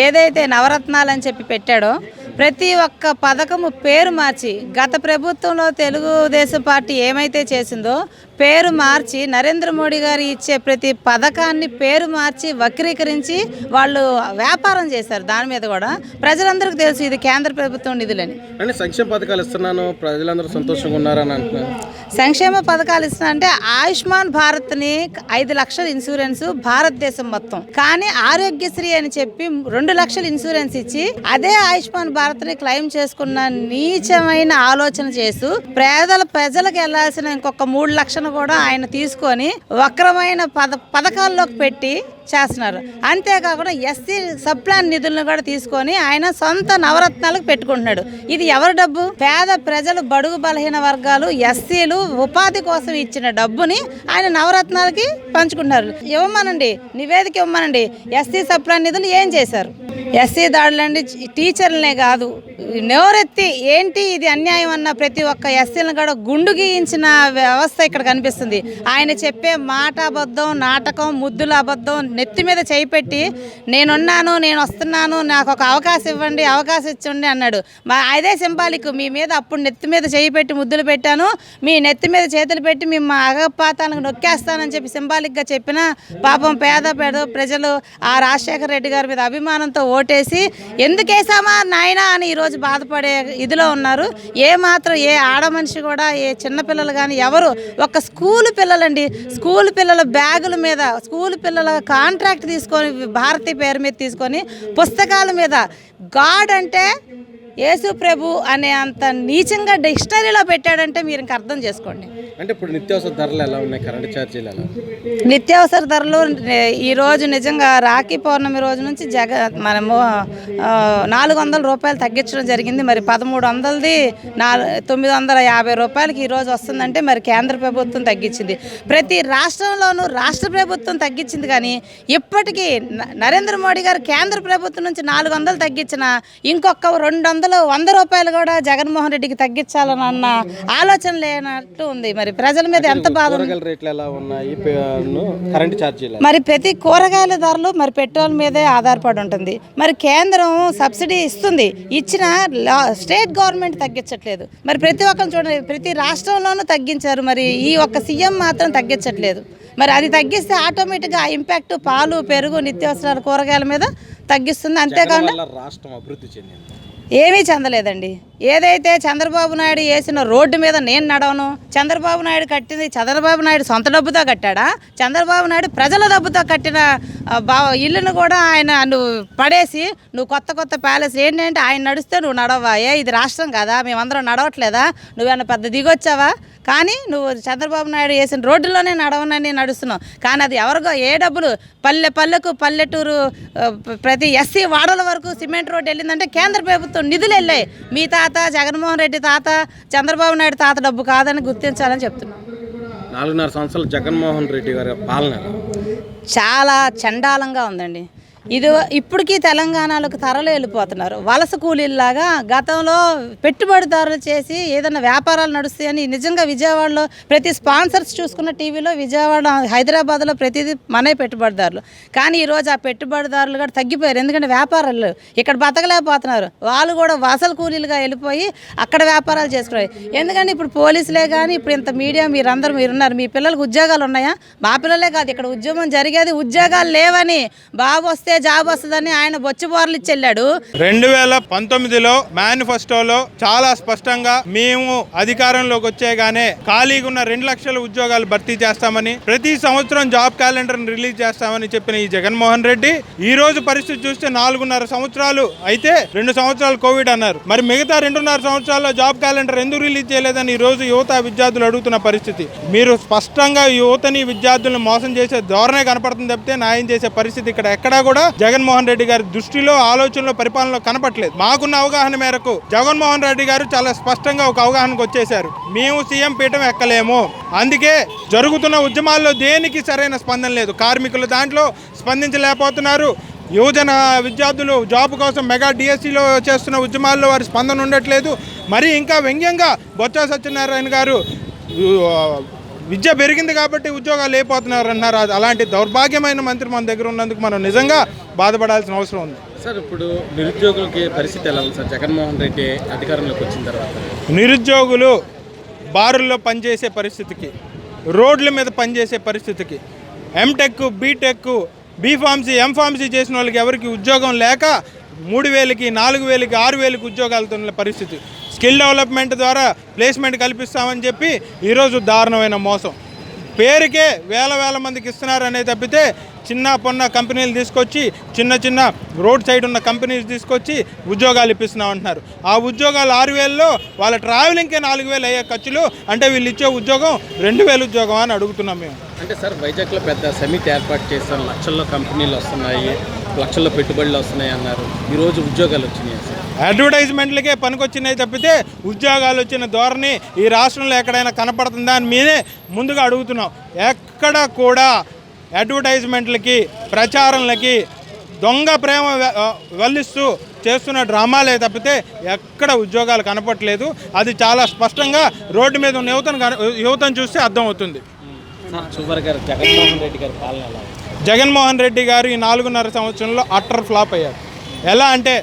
ఏదైతే నవరత్నాలు అని చెప్పి పెట్టాడో ప్రతి ఒక్క పథకము పేరు మార్చి గత ప్రభుత్వంలో తెలుగుదేశం పార్టీ ఏమైతే చేసిందో పేరు మార్చి నరేంద్ర మోడీ గారు ఇచ్చే ప్రతి పథకాన్ని పేరు మార్చి వక్రీకరించి వాళ్ళు వ్యాపారం చేశారు దాని మీద కూడా. ప్రజలందరికీ తెలుసు ఇది కేంద్ర ప్రభుత్వం నిధులని. అంటే సంక్షేమ పథకాలు ఇస్తున్నాను ప్రజలందరూ సంతోషంగా ఉన్నారని అంటున్నారు. సంక్షేమ పథకాలు ఇస్తున్నా అంటే ఆయుష్మాన్ భారత్ని ఐదు లక్షల ఇన్సూరెన్స్ భారతదేశం మొత్తం. కానీ ఆరోగ్యశ్రీ అని చెప్పి రెండు లక్షల ఇన్సూరెన్స్ ఇచ్చి అదే ఆయుష్మాన్ భారత్ని క్లెయిమ్ చేసుకున్న నీచమైన ఆలోచన చేస్తూ పేదల ప్రజలకు వెళ్ళాల్సిన ఇంకొక మూడు లక్షలు కూడా ఆయన తీసుకొని వక్రమైన పద పథకాల్లోకి పెట్టి చేస్తున్నారు. అంతేకాకుండా ఎస్సీ సబ్ప్లాన్ నిధులను కూడా తీసుకొని ఆయన సొంత నవరత్నాలకు పెట్టుకుంటున్నాడు. ఇది ఎవరి డబ్బు? పేద ప్రజలు బడుగు బలహీన వర్గాలు ఎస్సీలు ఉపాధి కోసం ఇచ్చిన డబ్బుని ఆయన నవరత్నాలకి పంచుకుంటున్నారు. ఇవ్వమనండి నివేదిక ఇవ్వమనండి. ఎస్సీ సప్లాన్ నిధులు ఏం చేశారు? ఎస్సీ దాడులండి టీచర్లనే కాదు. నోరెత్తి ఏంటి ఇది అన్యాయం అన్న ప్రతి ఒక్క ఎస్సీలను కూడా గుండు గీయించిన వ్యవస్థ ఇక్కడ కనిపిస్తుంది. ఆయన చెప్పే మాట అబద్ధం నాటకం ముద్దుల అబద్ధం నెత్తి మీద చేయి పెట్టి నేనున్నాను నేను వస్తున్నాను నాకు ఒక అవకాశం ఇవ్వండి అవకాశం ఇచ్చండి అన్నాడు. మా అదే సింబాలిక్ మీ మీద అప్పుడు నెత్తి మీద చేయి పెట్టి ముద్దులు పెట్టాను. మీ నెత్తి మీద చేతులు పెట్టి మీ మా అగపాతానికి నొక్కేస్తానని చెప్పి సింబాలిక్గా చెప్పిన పాపం పేద పేద ప్రజలు ఆ రాజశేఖర రెడ్డి గారి మీద అభిమానంతో ఓటేసి ఎందుకేసామా నాయన నాయనా అని ఈరోజు బాధపడే ఇదిలో ఉన్నారు. ఏ మాత్రం ఏ ఆడ మనిషి కూడా ఏ చిన్నపిల్లలు కానీ ఎవరు ఒక స్కూల్ పిల్లలండి. స్కూల్ పిల్లల బ్యాగుల మీద స్కూల్ పిల్లల కా కాంట్రాక్ట్ తీసుకొని భారతి పేరు మీద తీసుకొని పుస్తకాల మీద గాడ్ అంటే యేసు ప్రభు అనే అంత నీచంగా డిక్షనరీలో పెట్టాడంటే మీరు ఇంక అర్థం చేసుకోండి. అంటే ఇప్పుడు నిత్యావసర ధరలు ఎలా ఉన్నాయి? కరెంట్ ఛార్జీలు ఎలా? నిత్యావసర ధరలు ఏ- ఈ రోజు నిజంగా రాఖీ పౌర్ణమి రోజు నుంచి జగ మనము నాలుగు వందల రూపాయలు తగ్గించడం జరిగింది. మరి పదమూడు వందలది నాలుగు తొమ్మిది వందల యాభై రూపాయలకి ఈ రోజు వస్తుందంటే మరి కేంద్ర ప్రభుత్వం తగ్గించింది. ప్రతి రాష్ట్రంలోనూ రాష్ట్ర ప్రభుత్వం తగ్గించింది కానీ ఇప్పటికీ నరేంద్ర మోడీ గారు కేంద్ర ప్రభుత్వం నుంచి నాలుగు వందలు తగ్గించిన ఇంకొక రెండు వందలు వంద రూపాయలు కూడా జగన్మోహన్ రెడ్డికి తగ్గించాలని అన్న ఆలోచన లేనట్టు ఉంది. మరి ప్రజల మీద ఎంత బాధ? మరి ప్రతి కూరగాయల ధరలు మరి పెట్రోల్ మీదే ఆధారపడి ఉంటుంది. మరి కేంద్రం సబ్సిడీ ఇస్తుంది. ఇచ్చిన స్టేట్ గవర్నమెంట్ తగ్గించట్లేదు. మరి ప్రతి ఒక్కరు చూడండి ప్రతి రాష్ట్రంలోనూ తగ్గించారు. మరి ఈ ఒక్క సీఎం మాత్రం తగ్గించట్లేదు. మరి అది తగ్గిస్తే ఆటోమేటిక్గా ఆ ఇంపాక్ట్ పాలు పెరుగు నిత్యావసరాల కూరగాయల మీద తగ్గిస్తుంది. అంతేకాకుండా రాష్ట్రం అభివృద్ధి చెందింది. ఏమీ చెందలేదండి. ఏదైతే చంద్రబాబు నాయుడు వేసిన రోడ్డు మీద నేను నడవను చంద్రబాబు నాయుడు కట్టింది చంద్రబాబు నాయుడు సొంత డబ్బుతో కట్టాడా? చంద్రబాబు నాయుడు ప్రజల డబ్బుతో కట్టిన బా ఇల్లును కూడా ఆయన నువ్వు పడేసి నువ్వు కొత్త కొత్త ప్యాలెస్ ఏంటంటే ఆయన నడిస్తే నువ్వు నడవా? ఏ ఇది రాష్ట్రం కదా మేమందరం నడవట్లేదా? నువ్వేమన్నా పెద్ద దిగొచ్చావా? కానీ నువ్వు చంద్రబాబు నాయుడు వేసిన రోడ్డులోనే నడవనని నడుస్తున్నావు. కానీ అది ఎవరికో ఏ డబ్బులు? పల్లె పల్లెకు పల్లెటూరు ప్రతి ఎస్సీ వాడల వరకు సిమెంట్ రోడ్డు వెళ్ళిందంటే కేంద్ర ప్రభుత్వం నిధులు వెళ్ళాయి. మీ తాత జగన్మోహన్ రెడ్డి తాత చంద్రబాబు నాయుడు తాత డబ్బు కాదని గుర్తించాలని చెప్తున్నాను నాలుగున్నర సంవత్సరాలు జగన్మోహన్ రెడ్డి గారి పాలన? చాలా చండాలంగా ఉందండి ఇది ఇప్పటికీ తెలంగాణలోకి తరలి వెళ్ళిపోతున్నారు. వలస కూలీల్లాగా గతంలో పెట్టుబడిదారులు చేసి ఏదైనా వ్యాపారాలు నడుస్తాయని నిజంగా విజయవాడలో ప్రతి స్పాన్సర్స్ చూసుకున్న టీవీలో విజయవాడ హైదరాబాద్లో ప్రతిదీ మనే పెట్టుబడిదారులు. కానీ ఈరోజు ఆ పెట్టుబడిదారులు కూడా తగ్గిపోయారు. ఎందుకంటే వ్యాపారాలు ఇక్కడ బతకలేకపోతున్నారు. వాళ్ళు కూడా వలసల కూలీలుగా వెళ్ళిపోయి అక్కడ వ్యాపారాలు చేసుకున్నారు. ఎందుకంటే ఇప్పుడు పోలీసులే కానీ ఇప్పుడు ఇంత మీడియా మీరందరూ మీరున్నారు. మీ పిల్లలకు ఉద్యోగాలు ఉన్నాయా? మా పిల్లలే కాదు ఇక్కడ ఉద్యోగం జరిగేది ఉద్యోగాలు లేవని బాబు వస్తే జాబ్ వస్తుందని ఆయన బొచ్చి బోర్లు ఇచ్చి వెళ్ళాడు. రెండు వేల పంతొమ్మిదిలో మేనిఫెస్టోలో చాలా స్పష్టంగా మేము అధికారంలోకి వచ్చేగానే ఖాళీగా ఉన్న రెండు లక్షల ఉద్యోగాలు భర్తీ చేస్తామని ప్రతి సంవత్సరం జాబ్ క్యాలెండర్ రిలీజ్ చేస్తామని చెప్పిన ఈ జగన్మోహన్ రెడ్డి ఈ రోజు పరిస్థితి చూస్తే నాలుగున్నర సంవత్సరాలు అయితే రెండు సంవత్సరాలు కోవిడ్ అన్నారు. మరి మిగతా రెండున్నర సంవత్సరాల్లో జాబ్ క్యాలెండర్ ఎందుకు రిలీజ్ చేయలేదని ఈ రోజు యువత విద్యార్థులు అడుగుతున్న పరిస్థితి. మీరు స్పష్టంగా యువతని విద్యార్థులను మోసం చేసే ధోరణే కనపడుతుంది తప్పితే న్యాయం చేసే పరిస్థితి ఇక్కడ ఎక్కడా కూడా జగన్మోహన్ రెడ్డి గారి దృష్టిలో ఆలోచనలో పరిపాలనలో కనపట్లేదు మాకున్న అవగాహన మేరకు జగన్మోహన్ రెడ్డి గారు చాలా స్పష్టంగా ఒక అవగాహనకు వచ్చేశారు. మేము సీఎం పీఠం ఎక్కలేము. అందుకే జరుగుతున్న ఉద్యమాల్లో దేనికి సరైన స్పందన లేదు. కార్మికులు దాంట్లో స్పందించలేకపోతున్నారు. యువజన విద్యార్థులు జాబ్ కోసం మెగా డిఎస్సిలో చేస్తున్న ఉద్యమాల్లో వారి స్పందన ఉండట్లేదు. మరి ఇంకా వ్యంగ్యంగా బొత్స సత్యనారాయణ గారు విద్య పెరిగింది కాబట్టి ఉద్యోగాలు లేకపోతున్నారు అన్నారు అది అలాంటి దౌర్భాగ్యమైన మంత్రి మన దగ్గర ఉన్నందుకు మనం నిజంగా బాధపడాల్సిన అవసరం ఉంది. సార్ ఇప్పుడు నిరుద్యోగులకి పరిస్థితి ఎలా ఉంది సార్? జగన్మోహన్ రెడ్డి అధికారంలోకి వచ్చిన తర్వాత. నిరుద్యోగులు బారుల్లో పనిచేసే పరిస్థితికి రోడ్ల మీద పనిచేసే పరిస్థితికి ఎంటెక్ బీటెక్ బీఫార్మసీ ఎంఫార్మసీ చేసిన వాళ్ళకి ఎవరికి ఉద్యోగం లేక మూడు వేలకి నాలుగు వేలకి ఆరు వేలకి ఉద్యోగాలతో ఉన్న పరిస్థితి. స్కిల్ డెవలప్మెంట్ ద్వారా ప్లేస్మెంట్ కల్పిస్తామని చెప్పి ఈరోజు దారుణమైన మోసం. పేరుకే వేల వేల మందికి ఇస్తున్నారనే తప్పితే చిన్న పొన్న కంపెనీలు తీసుకొచ్చి చిన్న చిన్న రోడ్ సైడ్ ఉన్న కంపెనీస్ తీసుకొచ్చి ఉద్యోగాలు ఇప్పిస్తున్నాం అంటున్నారు. ఆ ఉద్యోగాలు ఆరు వేలలో వాళ్ళ ట్రావెలింగ్కే నాలుగు వేలు అయ్యే ఖర్చులు అంటే వీళ్ళు ఇచ్చే ఉద్యోగం రెండు వేలు ఉద్యోగం అని అడుగుతున్నాం మేము. అంటే సార్ వైజాగ్లో పెద్ద సమితి ఏర్పాటు చేశారు లక్షల్లో కంపెనీలు వస్తున్నాయి లక్షల్లో పెట్టుబడులు వస్తున్నాయి అన్నారు. ఈరోజు ఉద్యోగాలు వచ్చినాయి సార్? అడ్వర్టైజ్మెంట్లకే పనికొచ్చినాయి తప్పితే ఉద్యోగాలు వచ్చిన ధోరణి ఈ రాష్ట్రంలో ఎక్కడైనా కనపడుతుందా అని మీరే ముందుగా అడుగుతున్నాం. ఎక్కడ కూడా అడ్వర్టైజ్మెంట్లకి ప్రచారంలకి దొంగ ప్రేమ వల్లిస్తూ చేస్తున్న డ్రామాలే తప్పితే ఎక్కడ ఉద్యోగాలు కనపట్లేదు అది చాలా స్పష్టంగా రోడ్డు మీద ఉన్న యువతను కన- యువతను చూస్తే అర్థమవుతుంది. జగన్మోహన్ రెడ్డి గారు ఈ నాలుగున్నర సంవత్సరంలో అట్టర్ ఫ్లాప్ అయ్యారు. ఎలా అంటే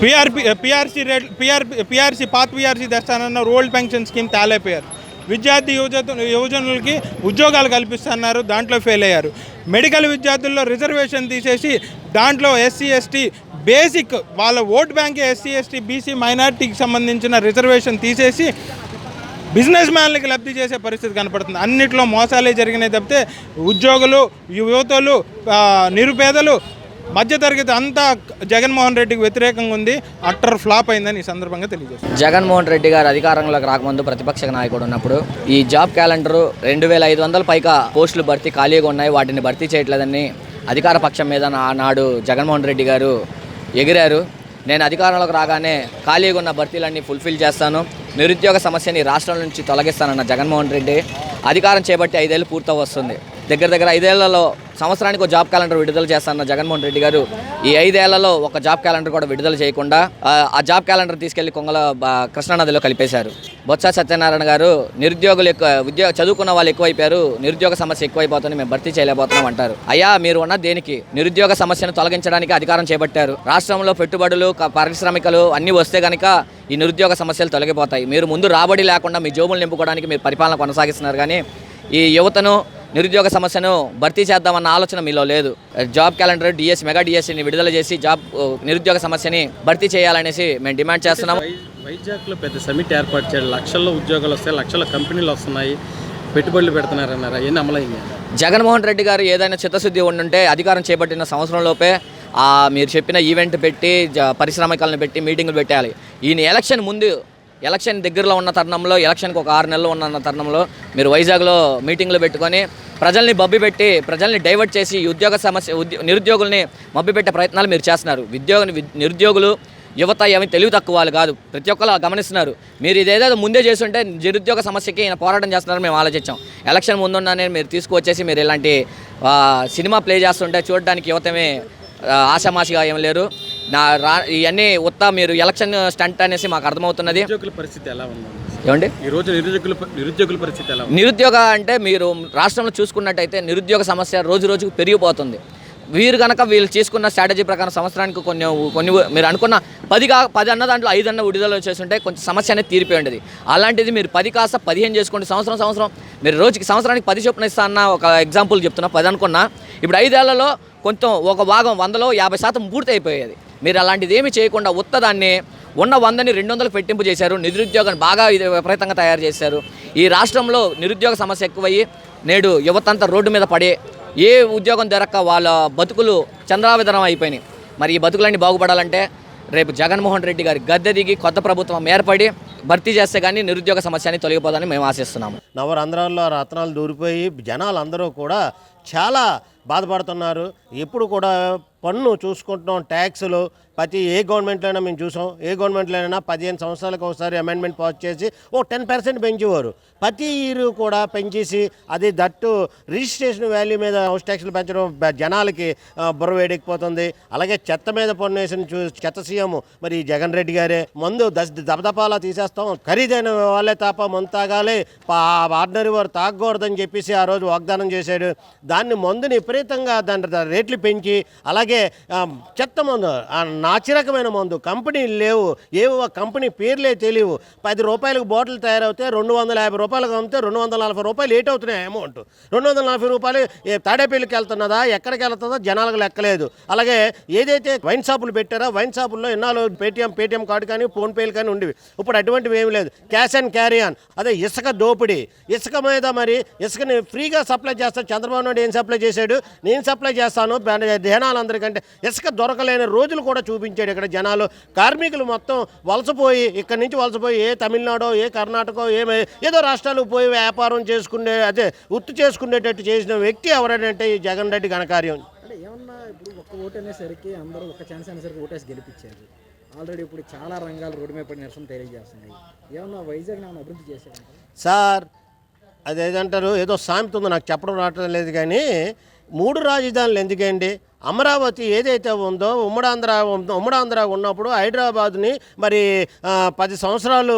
PRP PRC rate PRP PRC పాత పిఆర్సీ తెస్తానన్న ఓల్డ్ పెన్షన్ స్కీమ్ తేలైపోయారు. విద్యార్థి యువజ యువజనులకి ఉద్యోగాలు కల్పిస్తున్నారు దాంట్లో ఫెయిల్ అయ్యారు. మెడికల్ విద్యార్థుల్లో రిజర్వేషన్ తీసేసి దాంట్లో ఎస్సీ ఎస్టీ బేసిక్ వాళ్ళ vote bank SC ST BC మైనార్టీకి సంబంధించిన రిజర్వేషన్ తీసేసి బిజినెస్ మ్యాన్లకి లబ్ధి చేసే పరిస్థితి కనపడుతుంది. అన్నిట్లో మోసాలే జరిగినాయి తప్పితే ఉద్యోగులు యువతలు నిరుపేదలు మధ్యతరగతి అంతా జగన్మోహన్ రెడ్డికి వ్యతిరేకంగా ఉంది. అట్టర్ ఫ్లాప్ అయిందని ఈ సందర్భంగా తెలియజేస్తాను జగన్మోహన్ రెడ్డి గారు అధికారంలోకి రాకముందు ప్రతిపక్ష నాయకుడు ఉన్నప్పుడు ఈ జాబ్ క్యాలెండర్ రెండు వేల ఐదు వందల పైగా పోస్టులు భర్తీ ఖాళీగా ఉన్నాయి. వాటిని భర్తీ చేయట్లేదని అధికార పక్షం మీద ఆనాడు జగన్మోహన్ రెడ్డి గారు ఎగిరారు. నేను అధికారంలోకి రాగానే ఖాళీగా ఉన్న భర్తీలన్నీ ఫుల్ఫిల్ చేస్తాను. నిరుద్యోగ సమస్యని రాష్ట్రం నుంచి తొలగిస్తానన్న జగన్మోహన్ రెడ్డి అధికారం చేపట్టి ఐదేళ్ళు పూర్తవస్తుంది. దగ్గర దగ్గర ఐదేళ్ళలో సంవత్సరానికి ఒక జాబ్ క్యాలెండర్ విడుదల చేస్తానన్న జగన్మోహన్ రెడ్డి గారు ఈ ఐదేళ్ళలో ఒక జాబ్ క్యాలెండర్ కూడా విడుదల చేయకుండా ఆ, జాబ్ క్యాలెండర్ తీసుకెళ్ళి కొంగల కృష్ణానదిలో కలిపేశారు. బొత్స సత్యనారాయణ గారు నిరుద్యోగులు ఎక్కువ ఉద్యోగ చదువుకున్న వాళ్ళు ఎక్కువైపోయారు నిరుద్యోగ సమస్య ఎక్కువైపోతుంది మేము భర్తీ చేయలేకపోతున్నాం అంటారు. అయ్యా మీరు ఉన్న దేనికి? నిరుద్యోగ సమస్యను తొలగించడానికి అధికారం చేపట్టారు. రాష్ట్రంలో పెట్టుబడులు పారిశ్రామికలు అన్నీ వస్తే కనుక ఈ నిరుద్యోగ సమస్యలు తొలగిపోతాయి. మీరు ముందు రాబడి లేకుండా మీ జోబులు నింపుకోవడానికి మీరు పరిపాలన కొనసాగిస్తున్నారు. కానీ ఈ యువతను నిరుద్యోగ సమస్యను భర్తీ చేద్దామన్న ఆలోచన మీలో లేదు. Job calendar D S mega డిఎస్సిని విడుదల చేసి జాబ్ నిరుద్యోగ సమస్యని భర్తీ చేయాలనేసి మేము డిమాండ్ చేస్తున్నాం. వైజాగ్లో పెద్ద సమితి ఏర్పాటు చేయాలి లక్షల్లో ఉద్యోగాలు వస్తాయి లక్షల కంపెనీలు వస్తున్నాయి పెట్టుబడులు పెడుతున్నారన్నారు? అవన్నీ అమలైంది? జగన్మోహన్ రెడ్డి గారు ఏదైనా చిత్తశుద్ధి ఉండుంటే అధికారం చేపట్టిన సంవత్సరంలోపే మీరు చెప్పిన ఈవెంట్ పెట్టి పరిశ్రామికలను పెట్టి మీటింగులు పెట్టాలి. ఈయన ఎలక్షన్ ముందు ఎలక్షన్ దగ్గరలో ఉన్న తరుణంలో ఎలక్షన్కి ఒక ఆరు నెలలు ఉన్న తరుణంలో మీరు వైజాగ్లో మీటింగ్లు పెట్టుకొని ప్రజల్ని బబ్బి పెట్టి ప్రజల్ని డైవర్ట్ చేసి ఉద్యోగ సమస్య ఉద్యో నిరుద్యోగుల్ని మబ్బిపెట్టే ప్రయత్నాలు మీరు చేస్తున్నారు. ఉద్యోగ నిరుద్యోగులు యువత ఏమి తెలివి తక్కువ వాళ్ళు కాదు. ప్రతి ఒక్కరు గమనిస్తున్నారు. మీరు ఇదేదో ముందే చేస్తుంటే నిరుద్యోగ సమస్యకి ఈయన పోరాటం చేస్తున్నారు మేము ఆలోచించాం. ఎలక్షన్ ముందున్నానే మీరు తీసుకువచ్చేసి మీరు ఇలాంటి సినిమా ప్లే చేస్తుంటే చూడడానికి యువతమే ఆశామాషిగా ఏం లేరు. నా రా ఇవన్నీ ఉత్త మీరు ఎలక్షన్ స్టంట్ అనేసి మాకు అర్థమవుతున్నది. పరిస్థితి ఎలా ఉంది ఏమండి? ఈ రోజు నిరుద్యోగుల నిరుద్యోగుల పరిస్థితి ఎలా నిరుద్యోగ అంటే మీరు రాష్ట్రంలో చూసుకున్నట్టయితే నిరుద్యోగ సమస్య రోజు రోజుకు పెరిగిపోతుంది. వీరు కనుక వీళ్ళు చేసుకున్న స్ట్రాటజీ ప్రకారం సంవత్సరానికి కొన్ని కొన్ని మీరు అనుకున్న పది కా పది అన్న దాంట్లో ఐదు అన్న విడుదల చేస్తుంటే కొంచెం సమస్య అనేది తీరిపోయి ఉండేది. అలాంటిది మీరు పది కాస్త పదిహేను చేసుకోండి సంవత్సరం సంవత్సరం. మీరు రోజుకి సంవత్సరానికి పది చొప్పున ఇస్తా అన్న ఒక ఎగ్జాంపుల్ చెప్తున్నా పది అనుకున్నా. ఇప్పుడు ఐదేళ్ళలో కొంచెం ఒక భాగం వందలో యాభై శాతం పూర్తి అయిపోయేది మీరు అలాంటిది ఏమి చేయకుండా ఉత్తదాన్ని ఉన్న వందని రెండు వందలకు పెట్టింపు చేశారు. నిరుద్యోగాన్ని బాగా ఇది విపరీతంగా తయారు చేశారు. ఈ రాష్ట్రంలో నిరుద్యోగ సమస్య ఎక్కువయ్యి నేడు యువతంతా రోడ్డు మీద పడి ఏ ఉద్యోగం దొరక్క వాళ్ళ బతుకులు చంద్రావిధనం అయిపోయినాయి. మరి ఈ బతుకులన్నీ బాగుపడాలంటే రేపు జగన్మోహన్ రెడ్డి గారి గద్దె దిగి కొత్త ప్రభుత్వం ఏర్పడి భర్తీ చేస్తే కానీ నిరుద్యోగ సమస్యని తొలగిపోదని మేము ఆశిస్తున్నాము. నవరంధ్రాల్లో రత్నాలు దూరిపోయి జనాలు అందరూ కూడా చాలా బాధపడుతున్నారు. ఎప్పుడు కూడా పన్ను చూసుకుంటున్నాం ట్యాక్సులు. ప్రతి ఏ గవర్నమెంట్లో అయినా మేము చూసాం. ఏ గవర్నమెంట్లో అయినా పదిహేను సంవత్సరాలకు ఒకసారి అమెండ్మెంట్ పాస్ చేసి ఓ టెన్ పర్సెంట్ పెంచేవారు. ప్రతి ఇయర్ కూడా పెంచేసి అది దట్టు రిజిస్ట్రేషన్ వాల్యూ మీద హౌస్ ట్యాక్స్లు పెంచడం జనాలకి బుర్ర వేడెక్కిపోతుంది. అలాగే చెత్త మీద పన్ను వేసిన చూ చెత్త సీఎం మరి జగన్ రెడ్డి గారే మందు దశ దబదపాలా తీసేస్తాం. ఖరీదైన వాళ్ళే తప్ప మందు తాగాలి. ఆర్డినరీ వారు తాగకూడదని చెప్పేసి ఆ రోజు వాగ్దానం చేశాడు. దాన్ని మందుని విపరీతంగా దాని రేట్లు పెంచి అలాగే చెత్త మందు నాచిరకమైన మందు కంపెనీలు లేవు ఏవో కంపెనీ పేర్లే తెలియవు. పది రూపాయలకు బాటిల్ తయారవుతే రెండు వందల యాభై రూపాయలకు అమ్మితే రెండు వందల నలభై రూపాయలు ఏట్ అవుతున్నాయి అమౌంట్. రెండు వందల నలభై రూపాయలు తాడేపల్లికి వెళ్తున్నదా ఎక్కడికి వెళ్తుందో జనాలకు లెక్కలేదు. అలాగే ఏదైతే వైన్ షాపులు పెట్టారో వైన్ షాపుల్లో ఎన్నాళ్ళు పేటీఎం పేటీఎం కార్డు కానీ ఫోన్పేలు కానీ ఉండేవి. ఇప్పుడు అటువంటివి ఏమి లేదు. Cash and carry on. అదే ఇసుక దోపిడీ. ఇసుక మీద మరి ఇసుకని ఫ్రీగా సప్లై చేస్తారు చంద్రబాబు నాయుడు ఏం సప్లై చేశాడు నేను సప్లై చేస్తాను జనాలందరికంటే. ఇసుక దొరకలేని రోజులు కూడా చూపించాడు ఇక్కడ జనాలు. కార్మికులు మొత్తం వలసపోయి ఇక్కడి నుంచి వలసపోయి ఏ తమిళనాడో ఏ కర్ణాటక ఏ ఏదో రాష్ట్రాలకు పోయి వ్యాపారం చేసుకునే అదే వృత్తి చేసుకునేటట్టు చేసిన వ్యక్తి ఎవరంటే ఈ జగన్ రెడ్డి ఘనకార్యం. అంటే ఏమన్నా ఇప్పుడు ఒక్క ఓటు అనేసరికి అందరూ ఒక ఛాన్స్ అనేసరికి ఓటేసి గెలిపించారు. ఆల్రెడీ ఇప్పుడు చాలా రంగాలు రోడ్డు మీద పడి నిరసన తెలియజేస్తున్నాయి. ఏమన్నా వైజాగ్ ఏమన్నా అభివృద్ధి చేశారంటారు సార్ అదేదంటారు? ఏదో సామెత ఉంది నాకు చెప్పడం రావటం లేదు కానీ మూడు రాజధానులు ఎందుకండి? అమరావతి ఏదైతే ఉందో ఉమ్మడాంధ్ర ఉమ్మడాంధ్ర ఉన్నప్పుడు హైదరాబాద్ని మరి పది సంవత్సరాలు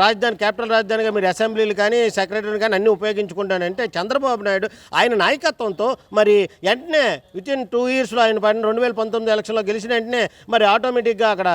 రాజధాని క్యాపిటల్ రాజధానిగా మీరు అసెంబ్లీలు కానీ సెక్రటరీలు కానీ అన్నీ ఉపయోగించుకుంటానంటే చంద్రబాబు నాయుడు ఆయన నాయకత్వంతో మరి వెంటనే విత్ ఇన్ టూ ఇయర్స్లో ఆయన పడిన రెండు వేల పంతొమ్మిది ఎలక్షన్లో గెలిచిన వెంటనే మరి ఆటోమేటిక్గా అక్కడ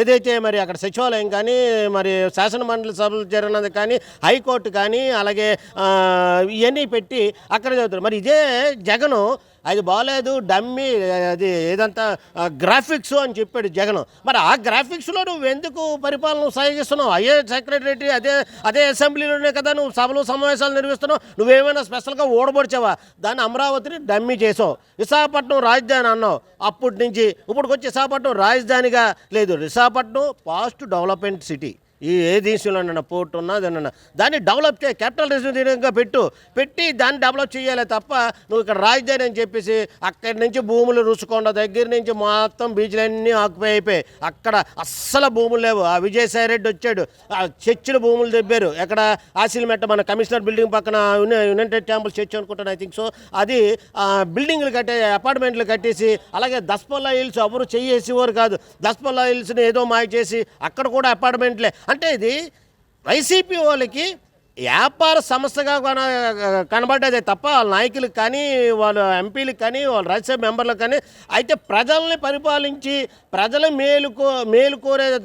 ఏదైతే మరి అక్కడ సచివాలయం కానీ మరి శాసన మండలి సభలు జరిగినది కానీ హైకోర్టు కానీ అలాగే ఇవన్నీ పెట్టి అక్కడ చదువుతారు. మరి ఇదే జగను అది బాగాలేదు డమ్మీ అది ఏదంతా గ్రాఫిక్స్ అని చెప్పాడు జగన్. మరి ఆ గ్రాఫిక్స్లో నువ్వు ఎందుకు పరిపాలన సాగిస్తున్నావు? అయ్యే సెక్రటరీ అదే అదే అసెంబ్లీలోనే కదా నువ్వు సభలు సమావేశాలు నిర్వహిస్తున్నావు. నువ్వేమైనా స్పెషల్గా ఓడబొడిచావా? దాన్ని అమరావతిని డమ్మీ చేసావు. విశాఖపట్నం రాజధాని అన్నావు. అప్పటి నుంచి ఇప్పటికి విశాఖపట్నం రాజధానిగా లేదు. విశాఖపట్నం ఫాస్ట్ డెవలప్మెంట్ సిటీ ఈ ఏ దేశంలోనైనా పోర్ట్ ఉన్నా దానన్నా దాన్ని డెవలప్ చేయ క్యాపిటల్ రిజర్వ్గా పెట్టు. పెట్టి దాన్ని డెవలప్ చేయాలి తప్ప నువ్వు ఇక్కడ రాజధాని అని చెప్పేసి అక్కడి నుంచి భూములు రుచుకొండ దగ్గర నుంచి మొత్తం బీచ్లన్నీ ఆక్యుపై అయిపోయాయి. అక్కడ అస్సలు భూములు లేవు. ఆ విజయసాయి రెడ్డి వచ్చాడు. ఆ చర్చిలు భూములు దెబ్బారు. ఎక్కడ ఆశీలమెట్ట మన కమిషనర్ బిల్డింగ్ పక్కన యునైటెడ్ టెంపుల్ చర్చ్ అనుకుంటాను ఐ థింక్ సో అది బిల్డింగ్లు కట్టే అపార్ట్మెంట్లు కట్టేసి అలాగే దస్పల్లా హిల్స్ ఎవరు చెయ్యేసేవారు కాదు. దస్పల్లా హిల్స్ని ఏదో మాయ చేసి అక్కడ కూడా అపార్ట్మెంట్లే. అంటే ఇది వైసీపీ వాళ్ళకి వ్యాపార సమస్యగా కన కనబడ్డదే తప్ప వాళ్ళ నాయకులకు కానీ వాళ్ళ ఎంపీలకు కానీ వాళ్ళ రాజ్యసభ మెంబర్లకు కానీ అయితే ప్రజల్ని పరిపాలించి ప్రజల మేలుకో మేలు కోరే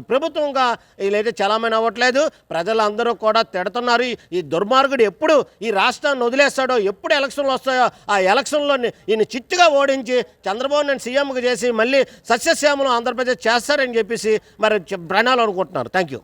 ప్రభుత్వంగా వీళ్ళైతే చలామణి అవ్వట్లేదు. ప్రజలందరూ కూడా తిడుతున్నారు. ఈ- దుర్మార్గుడు ఎప్పుడు ఈ రాష్ట్రాన్ని వదిలేస్తాడో ఎప్పుడు ఎలక్షన్లు వస్తాయో ఆ ఎలక్షన్లో ఈయన చిట్టుగా ఓడించి చంద్రబాబు నాయుడు సీఎంకు చేసి మళ్ళీ సస్యశ్యామలు ఆంధ్రప్రదేశ్ చేస్తారని చెప్పేసి మరి చె- అనుకుంటున్నారు. Thank you